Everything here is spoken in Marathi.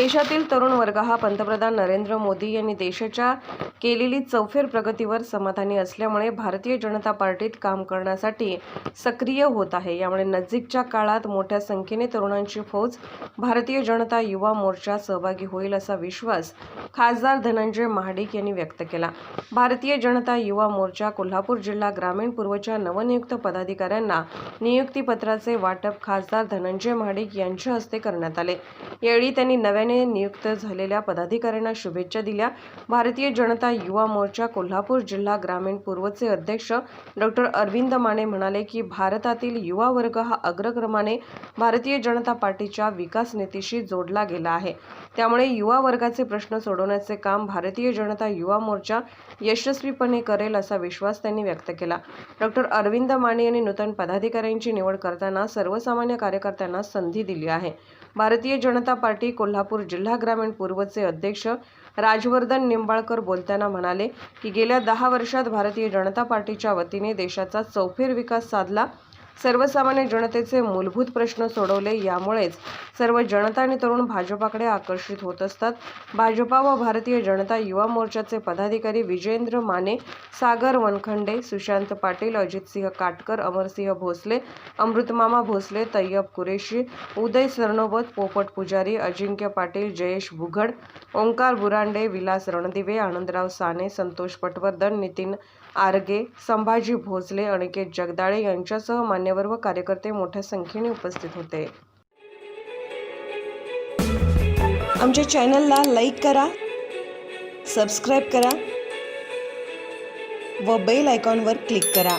देशातील तरुण वर्ग हा पंतप्रधान नरेंद्र मोदी यांनी देशाच्या केलेली चौफेर प्रगतीवर समाधानी असल्यामुळे भारतीय जनता पार्टीत काम करण्यासाठी सक्रिय होत आहे. यामुळे नजीकच्या काळात मोठ्या संख्येने तरुणांची फौज भारतीय जनता युवा मोर्चा सहभागी होईल असा विश्वास खासदार धनंजय महाडिक यांनी व्यक्त केला. भारतीय जनता युवा मोर्चा कोल्हापूर जिल्हा ग्रामीण पूर्वच्या नवनियुक्त पदाधिकाऱ्यांना नियुक्तीपत्राचे वाटप खासदार धनंजय महाडिक यांच्या हस्ते करण्यात आले. यावेळी त्यांनी नव्याने नियुक्त झालेल्या पदाधिकाऱ्यांना शुभेच्छा दिल्या. भारतीय जनता युवा मोर्चा कोल्हापूर जिल्हा ग्रामीण पूर्वचे अध्यक्ष डॉक्टर अरविंद माने म्हणाले की भारतातील युवा वर्ग हा अग्रक्रमाने भारतीय जनता पार्टीच्या विकास नीतीशी जोडला गेला आहे. त्यामुळे युवा वर्गाचे प्रश्न सोडवण्याचे काम भारतीय जनता युवा मोर्चा यशस्वीपणे करेल असा विश्वास त्यांनी व्यक्त केला. डॉक्टर अरविंद माने यांनी नूतन पदाधिकाऱ्यांची निवड करताना सर्वसामान्य कार्यकर्त्यांना संधी दिली आहे. भारतीय जनता पार्टी कोल्हापूर जिल्हा ग्रामीण पूर्वचे अध्यक्ष राजवर्धन निंबाळकर बोलताना म्हणाले की गेल्या दहा वर्षात भारतीय जनता पार्टीच्या वतीने देशाचा चौफेर विकास साधला. सर्वसामान्य जनतेचे मूलभूत प्रश्न सोडवले. यामुळेच सर्व जनता आणि तरुण भाजपाकडे आकर्षित होत असतात. भाजपा व भारतीय जनता युवा मोर्चाचे पदाधिकारी विजेंद्र माने सागर वनखंडे सुशांत पाटील अजितसिंह काटकर अमरसिंह भोसले अमृतमामा भोसले तय्यब कुरेशी उदय सरनोबत पोपट पुजारी अजिंक्य पाटील जयेश बुघड ओंकार बुरांडे विलास रणदिवे आनंदराव साने संतोष पटवर्धन नितीन आरगे संभाजी भोसले अनिकेत जगदाळे यांच्यासह मान्य मान्यवर व कार्यकर्ते मोठ्या संख्येने उपस्थित होते. आमच्या चॅनलला लाईक करा सबस्क्राईब करा व बेल आयकॉनवर क्लिक करा.